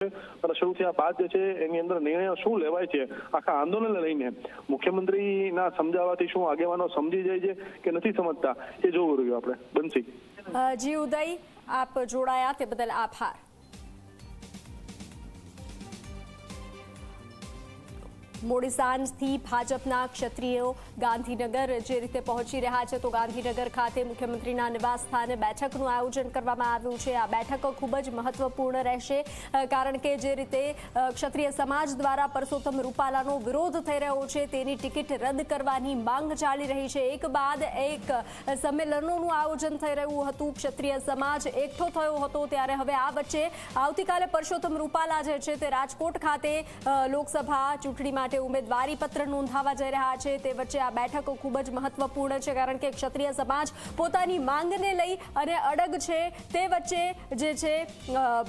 અને શરૂ થયા બાદ જે છે, એની અંદર નિર્ણયો શું લેવાય છે, આખા આંદોલનને લઈને મુખ્યમંત્રીના સમજાવવાથી શું આગેવાનો સમજી જાય છે કે નથી સમજતા, એ જોવું રહ્યું આપણે. બનશી જી ઉદય, આપ જોડાયા, તે બદલ આભાર. મોડી સાંજથી ભાજપના ક્ષત્રિયો ગાંધીનગર જે રીતે પહોંચી રહ્યા છે, તો ગાંધીનગર ખાતે મુખ્યમંત્રીના નિવાસ સ્થાને બેઠકનું આયોજન કરવામાં આવ્યું છે. આ બેઠક ખૂબ જ મહત્વપૂર્ણ રહેશે કારણ કે જે રીતે ક્ષત્રિય સમાજ દ્વારા પરસોત્તમ રૂપાલાનો વિરોધ થઈ રહ્યો છે, તેની ટિકિટ રદ કરવાની માંગ ચાલી રહી છે. એક બાદ એક સંમેલનોનું આયોજન થઈ રહ્યું હતું. ક્ષત્રિય સમાજ એકઠો થયો હતો, ત્યારે હવે આ વચ્ચે આવતીકાલે પરસોત્તમ રૂપાલા જે છે, તે રાજકોટ ખાતે લોકસભા ચૂંટણી માટે ઉમેદવારી પત્ર નોંધાવા જઈ રહ્યા છે. તે વચ્ચે આ બેઠકો ખૂબ જ મહત્વપૂર્ણ છે, કારણ કે ક્ષત્રિય સમાજ પોતાની માંગને લઈ અને અડગ છે. તે વચ્ચે જે છે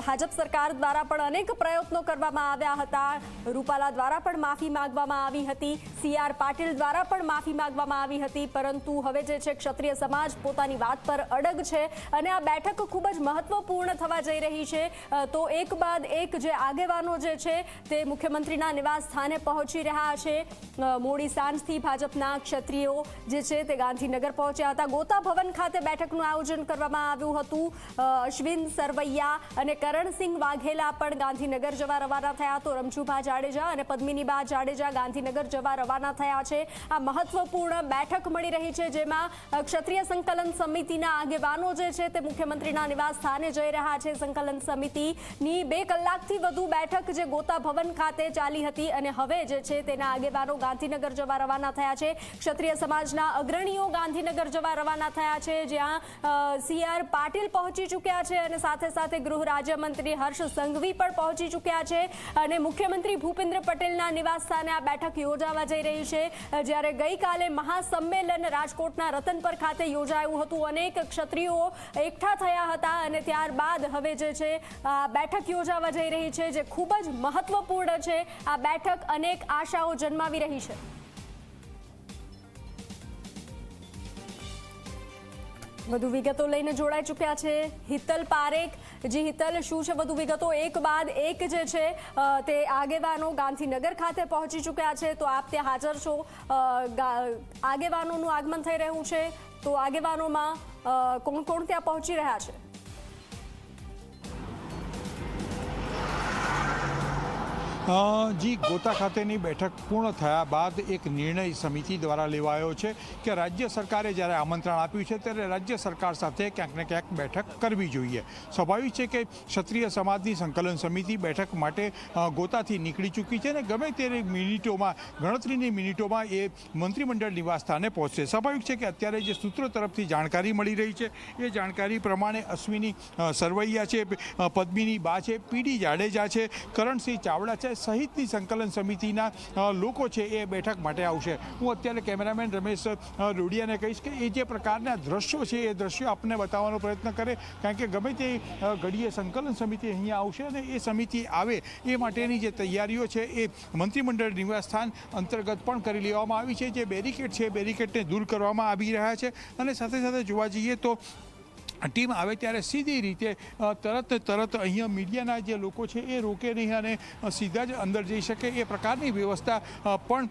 ભાજપ સરકાર દ્વારા પણ અનેક પ્રયત્નો કરવામાં આવ્યા હતા. રૂપાલા દ્વારા પણ માફી માંગવામાં આવી હતી. સી આર પાટીલ દ્વારા પણ માફી માંગવામાં આવી હતી. પરંતુ હવે જે છે, ક્ષત્રિય સમાજ પોતાની વાત પર અડગ છે અને આ બેઠક ખૂબ જ મહત્વપૂર્ણ થવા જઈ રહી છે. તો એક બાદ એક જે આગેવાનો જે છે, તે મુખ્યમંત્રીના નિવાસ સ્થાને પહોંચી રહ્યા છે. મોડી સાંજથી ભાજપના ક્ષત્રિયો જે છે તે ગાંધીનગર પહોંચ્યા હતા. ગોતા ભવન ખાતે બેઠકનું આયોજન કરવામાં આવ્યું હતું. અશ્વિન સરવૈયા અને કરણસિંહ વાઘેલા પણ ગાંધીનગર જવા રવાના થયા તો રમજુભા જાડેજા અને પદ્મિનીબા જાડેજા ગાંધીનગર જવા રવાના થયા છે. આ મહત્વપૂર્ણ બેઠક મળી રહી છે જેમાં ક્ષત્રિય સંકલન સમિતિના આગેવાનો જે છે તે મુખ્યમંત્રીના નિવાસ સ્થાને જઈ રહ્યા છે. સંકલન સમિતિની બે કલાકથી વધુ બેઠક જે ગોતા ભવન ખાતે ચાલી હતી અને હવે જે છે તેના આગેવાનો ગાંધીનગર જવા રવાના થયા છે. ક્ષત્રિય સમાજના અગ્રણીઓ ગાંધીનગર જવા રવાના થયા છે. જ્યાં સી આર પાટીલ પહોંચી ચૂક્યા છે અને સાથે સાથે ગૃહ રાજ્યમંત્રી હર્ષ સંઘવી પણ પહોંચી ચૂક્યા છે. અને મુખ્યમંત્રી ભૂપેન્દ્ર પટેલના નિવાસ સ્થાને આ બેઠક યોજાવા જઈ રહી છે. જ્યારે ગઈકાલે મહાસંમેલન રાજકોટના રતનપર ખાતે યોજાયું હતું. અનેક ક્ષત્રિયો એકઠા થયા હતા અને ત્યારબાદ હવે જે છે, આ બેઠક યોજાવા જઈ રહી છે, જે ખૂબ જ મહત્વપૂર્ણ છે. આ બેઠક અનેક આશાઓ જન્માવી રહી છે. વધુ વિગતો લઈને જોડાઈ ચૂક્યા છે હિતલ પારેખ. જી હિતલ, શું છે વધુ વિગતો? એક બાદ એક જે છે તે આગેવાનો ગાંધીનગર ખાતે પહોંચી ચૂક્યા છે. તો આપ ત્યાં હાજર છો. આગેવાનોનું આગમન થઈ રહ્યું છે. તો આગેવાનોમાં કોણ કોણ ત્યાં પહોંચી રહ્યા છે? જી, ગોતા ખાતેની બેઠક પૂર્ણ થયા બાદ એક નિર્ણય સમિતિ દ્વારા લેવાયો છે કે રાજ્ય સરકારે જ્યારે આમંત્રણ આપ્યું છે ત્યારે રાજ્ય સરકાર સાથે ક્યાંક ને ક્યાંક બેઠક કરવી જોઈએ. સ્વાભાવિક છે કે ક્ષત્રિય સમાજની સંકલન સમિતિ બેઠક માટે ગોતાથી નીકળી ચૂકી છે અને ગમે તે મિનિટોમાં, ગણતરીની મિનિટોમાં એ મંત્રીમંડળ નિવાસ સ્થાને પહોંચશે. સ્વાભાવિક છે કે અત્યારે જે સૂત્રો તરફથી જાણકારી મળી રહી છે, એ જાણકારી પ્રમાણે અશ્વિની સરવૈયા છે પદ્મિની બા છે પીડી જાડેજા છે, કરણસિંહ ચાવડા છે સહિતની સંકલન સમિતિના લોકો છે એ બેઠક માટે આવશે. હું અત્યારે કેમેરામેન રમેશ રૂડિયાને કહીશ કે એ જે પ્રકારના દ્રશ્યો છે, એ દ્રશ્યો આપને બતાવવાનો પ્રયત્ન કરે. કારણ કે ગમે તે ઘડીએ સંકલન સમિતિ અહીંયા આવશે અને એ સમિતિ આવે, એ માટેની જે તૈયારીઓ છે, એ મંત્રીમંડળ નિવાસસ્થાન અંતર્ગત પણ કરી લેવામાં આવી છે. જે બેરિકેડ છે બેરિકેડને દૂર કરવામાં આવી રહ્યા છે. અને સાથે સાથે જોવા જઈએ તો ટીમ આવે ત્યારે સીધી રીતે તરત તરત અહીંયા મીડિયાના જે લોકો છે એ રોકે નહીં અને સીધા જ અંદર જઈ શકે એ પ્રકારની વ્યવસ્થા પણ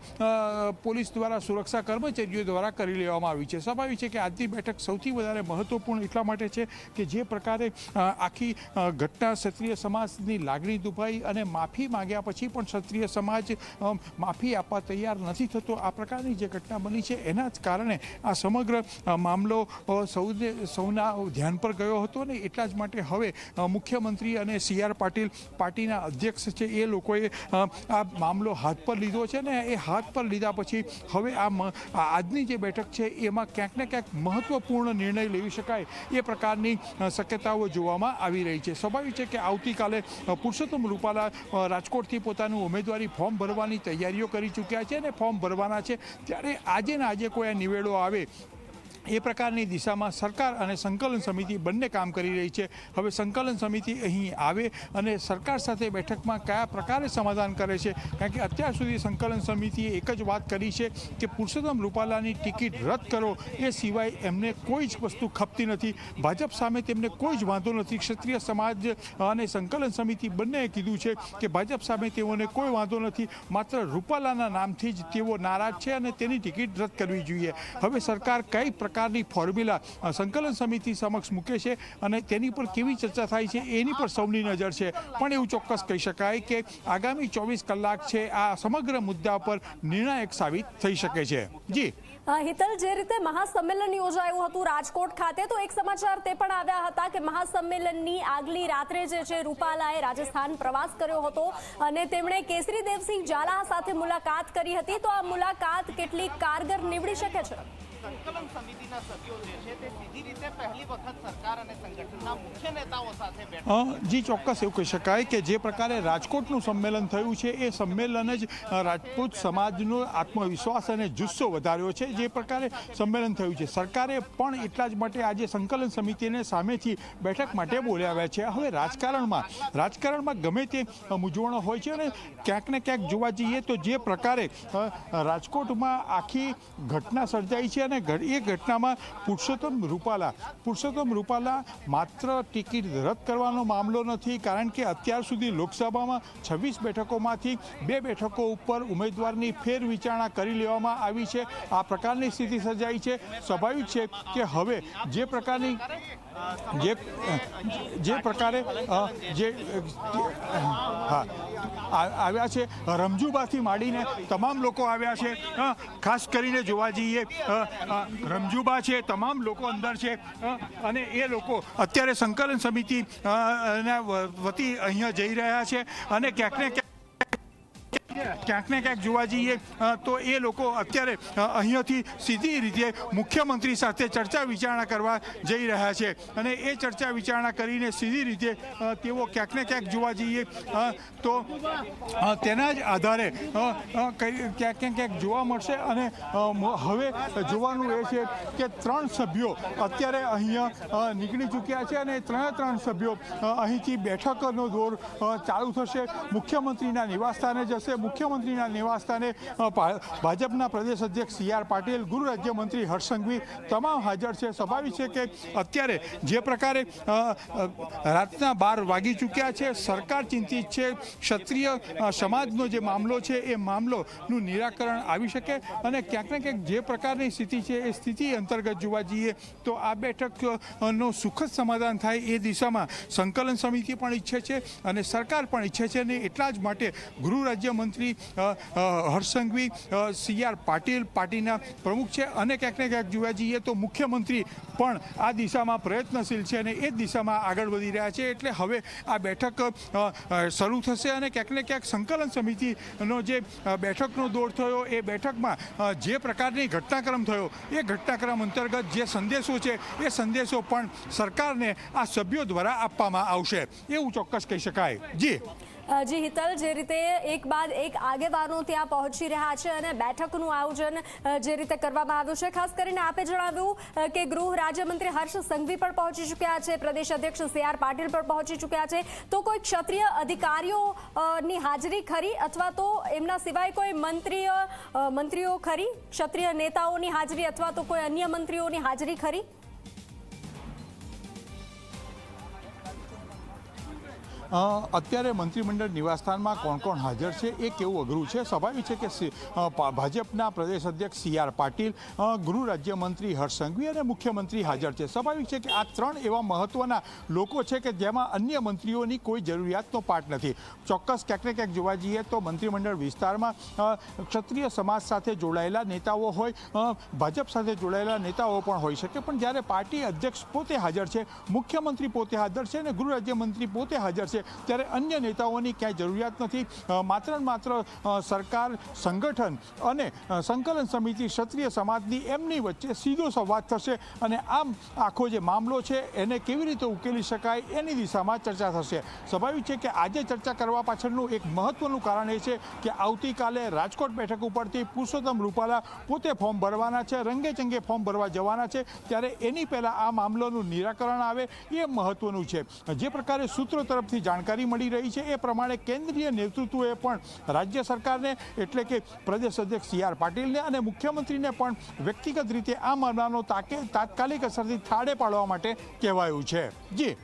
પોલીસ દ્વારા સુરક્ષા કર્મચારીઓ દ્વારા કરી લેવામાં આવી છે. સ્વાભાવિક છે કે આજની બેઠક સૌથી વધારે મહત્વપૂર્ણ એટલા માટે છે કે જે પ્રકારે આખી ઘટના ક્ષત્રિય સમાજની લાગણી દુભાઈ અને માફી માંગ્યા પછી પણ ક્ષત્રિય સમાજ માફી આપવા તૈયાર નથી થતો. આ પ્રકારની જે ઘટના બની છે એના જ કારણે આ સમગ્ર મામલો સૌને, સૌના ધ્યાન પર ગયો હતો ને એટલા જ માટે હવે મુખ્યમંત્રી અને સી આર પાટીલ પાર્ટીના અધ્યક્ષ છે એ લોકોએ આ મામલો હાથ પર લીધો છે ને એ હાથ પર લીધા પછી હવે આ આજની જે બેઠક છે એમાં ક્યાંક ને ક્યાંક મહત્વપૂર્ણ નિર્ણય લેવી શકાય એ પ્રકારની શક્યતાઓ જોવામાં આવી રહી છે. સ્વાભાવિક છે કે આવતીકાલે પુરુષોત્તમ રૂપાલા રાજકોટથી પોતાનું ઉમેદવારી ફોર્મ ભરવાની તૈયારીઓ કરી ચૂક્યા છે અને ફોર્મ ભરવાના છે. ત્યારે આજે ને આજે કોઈ આ નિવેડો આવે એ પ્રકારની દિશામાં સરકાર અને સંકલન સમિતિ બંને કામ કરી રહી છે. હવે સંકલન સમિતિ અહીં આવે અને સરકાર સાથે બેઠકમાં કયા પ્રકારે સમાધાન કરે છે? કારણ કે અત્યાર સુધી સંકલન સમિતિએ એક જ વાત કરી છે કે પુરુષોત્તમ રૂપાલાની ટિકિટ રદ કરો. એ સિવાય એમને કોઈ જ વસ્તુ ખપતી નથી. ભાજપ સામે તેમને કોઈ જ વાંધો નથી. ક્ષત્રિય સમાજ અને સંકલન સમિતિ બંનેએ કીધું છે કે ભાજપ સામે તેઓને કોઈ વાંધો નથી. માત્ર રૂપાલાના નામથી જ તેઓ નારાજ છે અને તેની ટિકિટ રદ કરવી જોઈએ. હવે સરકાર કઈ પ્રકારની ફોર્મ્યુલા સંકલન સમિતિ સમક્ષ મૂકે છે અને તેની પર કેવી ચર્ચા થાય છે એની પર સૌની નજર છે. પણ એવું ચોક્કસ કહી શકાય કે આગામી ચોવીસ કલાક છે આ સમગ્ર મુદ્દા પર નિર્ણાયક સાબિત થઈ શકે છે. જી. હિતલ, જે રીતે મહાસંમેલન યોજાયું હતું રાજકોટ ખાતે, તો એક સમાચાર તે પણ આવ્યા હતા કે મહાસંમેલનની આગલી રાત્રે જે છે રૂપાલાએ રાજસ્થાન પ્રવાસ કર્યો હતો અને તેમણે કેસરી દેવસિંહ ઝાલા સાથે મુલાકાત કરી હતી. તો આ મુલાકાત કેટલી કારગર નીવડી શકે છે? સંકલન સમિતિના સભ્યો જે છે તે સીધી રીતે પહેલી વખત સરકાર અને સંગઠનના મુખ્ય નેતાઓ સાથે બેઠક જી, ચોક્કસ એવું કહી શકાય કે જે પ્રકારે રાજકોટનું સંમેલન થયું છે, એ સંમેલન જ રાજપૂત સમાજનો આત્મવિશ્વાસ અને જુસ્સો વધાર્યો છે, જે પ્રકારે સંમેલન થયું છે. સરકારે પણ એટલા જ માટે આજે સંકલન સમિતિને સામેથી બેઠક માટે બોલાવ્યા છે. હવે રાજકારણમાં રાજકારણમાં ગમે તે મૂંઝવણો હોય છે અને ક્યાંક ને ક્યાંક જોવા જઈએ તો જે પ્રકારે રાજકોટમાં આખી ઘટના સર્જાઈ છે અને એ ઘટનામાં પુરુષોત્તમ રૂપાલા પુરુષોત્તમ રૂપાલા માત્ર ટિકિટ રદ કરવાનો મામલો નથી, કારણ કે અત્યાર સુધી લોકસભામાં છવ્વીસ બેઠકોમાંથી બે બેઠકો ઉપર ઉમેદવારની ફેર વિચારણા કરી લેવામાં આવી છે. આ પ્રકારની સ્થિતિ સર્જાઈ છે. સ્વાભાવિક છે કે હવે જે પ્રકારની જે જે પ્રકારે જે, હા આવ્યા છે. રમજુબાથી માંડીને તમામ લોકો આવ્યા છે. ખાસ કરીને જોવા જઈએ રમજુબા છે, તમામ લોકો અંદર છે. અને એ લોકો અત્યારે સંકલન સમિતિ વતી અહીંયા જઈ રહ્યા છે. અને ક્યાંક ને ક્યાંક ક્યાંક ને ક્યાંક જોવા જઈએ તો એ લોકો અત્યારે અહીંયાથી સીધી રીતે મુખ્યમંત્રી સાથે ચર્ચા વિચારણા કરવા જઈ રહ્યા છે. અને એ ચર્ચા વિચારણા કરીને સીધી રીતે તેઓ ક્યાંક ને ક્યાંક જોવા જઈએ તો તેના જ આધારે ક્યાંક ને ક્યાંક જોવા મળશે. અને હવે જોવાનું એ છે કે ત્રણ સભ્યો અત્યારે અહીંયા નીકળી ચૂક્યા છે અને ત્રણે ત્રણ સભ્યો અહીંથી બેઠકનો દોર ચાલુ થશે. મુખ્યમંત્રીના નિવાસસ્થાને જશે. મુખ્યમંત્રીના નિવાસસ્થાને ભાજપના પ્રદેશ અધ્યક્ષ સી આર પાટીલ, ગૃહ રાજ્યમંત્રી હર્ષ તમામ હાજર છે. સ્વાભાવિક છે કે અત્યારે જે પ્રકારે રાતના બાર વાગી ચૂક્યા છે, સરકાર ચિંતિત છે, ક્ષત્રિય સમાજનો જે મામલો છે એ મામલોનું નિરાકરણ આવી શકે અને ક્યાંક ને ક્યાંક જે પ્રકારની સ્થિતિ છે એ સ્થિતિ અંતર્ગત જોવા જઈએ તો આ બેઠકનો સુખદ સમાધાન થાય એ દિશામાં સંકલન સમિતિ પણ ઈચ્છે છે અને સરકાર પણ ઈચ્છે છે અને એટલા જ માટે ગૃહ રાજ્યમંત્રી અ, અ, હર્ષ સંઘવી અ, સી આર પાટીલ પાર્ટીના પ્રમુખ છે. અને ક્યાંક ને ક્યાંક જોવા જઈએ તો મુખ્યમંત્રી પણ આ દિશામાં પ્રયત્નશીલ છે અને એ જ દિશામાં આગળ વધી રહ્યા છે. એટલે હવે આ બેઠક શરૂ થશે અને ક્યાંક ને ક્યાંક સંકલન સમિતિનો જે બેઠકનો દોર થયો એ બેઠકમાં જે પ્રકારની ઘટનાક્રમ થયો એ ઘટનાક્રમ અંતર્ગત જે સંદેશો છે એ સંદેશો પણ સરકારને આ સભ્યો દ્વારા આપવામાં આવશે. એવું ચોક્કસ કહી શકાય. જી. જી, હિતલ, જે રીતે એક બાદ એક આગેવાનો ત્યાં પહોંચી રહ્યા છે અને બેઠકનું આયોજન જે રીતે કરવામાં આવ્યું છે. ખાસ કરીને આપે જણાવ્યું કે ગૃહ રાજ્યમંત્રી હર્ષ સંઘવી પણ પહોંચી ચૂક્યા છે, પ્રદેશ અધ્યક્ષ સી પાટીલ પણ પહોંચી ચૂક્યા છે. તો કોઈ ક્ષત્રિય અધિકારીઓની હાજરી ખરી અથવા તો એમના સિવાય કોઈ મંત્રીઓ મંત્રીઓ ખરી? ક્ષત્રિય નેતાઓની હાજરી અથવા તો કોઈ અન્ય મંત્રીઓની હાજરી ખરી? અત્યારે મંત્રીમંડળ નિવાસસ્થાનમાં કોણ કોણ હાજર છે એ કેવું અઘરું છે? સ્વાભાવિક છે કે ભાજપના પ્રદેશ અધ્યક્ષ સી આર પાટીલ ગૃહ રાજ્યમંત્રી હર્ષ સંઘવી અને મુખ્યમંત્રી હાજર છે. સ્વાભાવિક છે કે આ ત્રણ એવા મહત્વના લોકો છે કે જેમાં અન્ય મંત્રીઓની કોઈ જરૂરિયાતનો પાઠ નથી. ચોક્કસ ક્યાંક ને ક્યાંક જોવા જઈએ તો મંત્રીમંડળ વિસ્તારમાં ક્ષત્રિય સમાજ સાથે જોડાયેલા નેતાઓ હોય ભાજપ સાથે જોડાયેલા નેતાઓ પણ હોઈ શકે. પણ જ્યારે પાર્ટી અધ્યક્ષ પોતે હાજર છે, મુખ્યમંત્રી પોતે હાજર છે અને ગૃહ રાજ્યમંત્રી પોતે હાજર છે છે. ત્યારે અન્ય નેતાઓની ક્યાંય જરૂરિયાત નથી. માત્ર માત્ર સરકાર, સંગઠન અને સંકલન સમિતિ, ક્ષત્રિય સમાજની એમની વચ્ચે સીધો સંવાદ થશે અને આમ આખો જે મામલો છે એને કેવી રીતે ઉકેલી શકાય એની દિશામાં ચર્ચા થશે. સ્વાભાવિક છે કે આજે ચર્ચા કરવા પાછળનું એક મહત્વનું કારણ એ છે કે આવતીકાલે રાજકોટ બેઠક ઉપરથી પુરુષોત્તમ રૂપાલા પોતે ફોર્મ ભરવાના છે, રંગે ચંગે ફોર્મ ભરવા જવાના છે. ત્યારે એની પહેલાં આ મામલોનું નિરાકરણ આવે એ મહત્વનું છે. જે પ્રકારે સૂત્રો તરફથી જાણકારી મળી રહી છે. એ પ્રમાણે કેન્દ્રીય નેતૃત્વએ પણ રાજ્ય સરકારને, એટલે કે પ્રદેશ અધ્યક્ષ સી આર પાટીલને અને મુખ્યમંત્રીને પણ વ્યક્તિગત રીતે આ મામલાનો તાકે, તાત્કાલિક અસરથી થાળે પાડવા માટે કહેવાયું છે. જી.